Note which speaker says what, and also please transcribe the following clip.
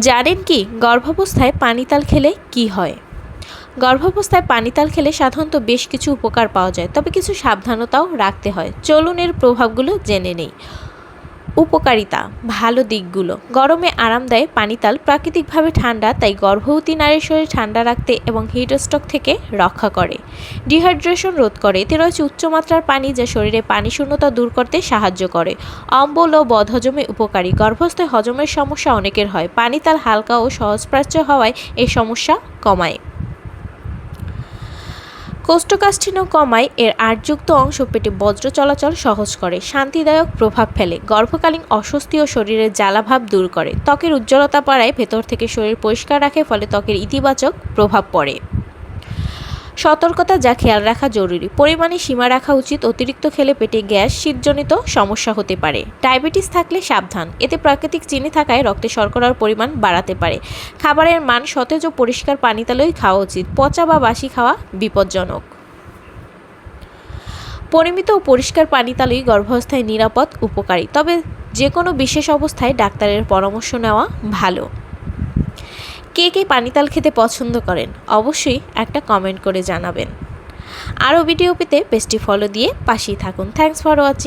Speaker 1: জানেন কি, গর্ভাবস্থায় পানিতাল খেলে কি হয়? গর্ভাবস্থায় পানিতাল খেলে সাধারণত বেশ কিছু উপকার পাওয়া যায়, তবে কিছু সাবধানতাও রাখতে হয়। চলুন এর প্রভাবগুলো জেনে নেই। উপকারিতা, ভালো দিকগুলো। গরমে আরাম দেয় পানিতাল প্রাকৃতিকভাবে ঠান্ডা, তাই গর্ভবতী নারীর শরীর ঠান্ডা রাখতে এবং হিটস্ট্রোক থেকে রক্ষা করে। ডিহাইড্রেশন রোধ করে। এতে রয়েছে উচ্চমাত্রার পানি যা শরীরে পানি শূন্যতা দূর করতে সাহায্য করে। অম্বল ও বদহজমে উপকারী। গর্ভস্থে হজমের সমস্যা অনেকের হয়। পানিতাল হালকা ও সহজপ্রাচ্য হওয়ায় এই সমস্যা কমায়। কোষ্ঠকাঠিন্য কমায় এর আটযুক্ত অংশ পেটে বজ্র চলাচল সহজ করে, শান্তিদায়ক প্রভাব ফেলে, গর্ভকালীন অস্বস্তি ও শরীরের জ্বালাভাব দূর করে। ত্বকের উজ্জ্বলতা বাড়ায়, ভেতর থেকে শরীর পরিষ্কার রাখে, ফলে ত্বকের ইতিবাচক প্রভাব পড়ে। সতর্কতা যা খেয়াল রাখা জরুরি। পরিমাণে সীমা রাখা উচিত, অতিরিক্ত খেলে পেটে গ্যাস, শীতজনিত সমস্যা হতে পারে। ডায়াবেটিস থাকলে সাবধান, এতে প্রাকৃতিক চিনি থাকায় রক্তে শর্করার পরিমাণ বাড়াতে পারে। খাবারের মান সতেজ ও পরিষ্কার পানিতালই খাওয়া উচিত, পচা বা বাসি খাওয়া বিপজ্জনক। পরিমিত ও পরিষ্কার পানিতালই গর্ভাবস্থায় নিরাপদ, উপকারী। তবে যে কোনো বিশেষ অবস্থায় ডাক্তারের পরামর্শ নেওয়া ভালো। কে কে পানিতাল খেতে পছন্দ করেন, অবশ্যই একটা কমেন্ট করে জানাবেন। আরও ভিডিও পেতে পেজটি ফলো দিয়ে পাশেই থাকুন। Thanks for watching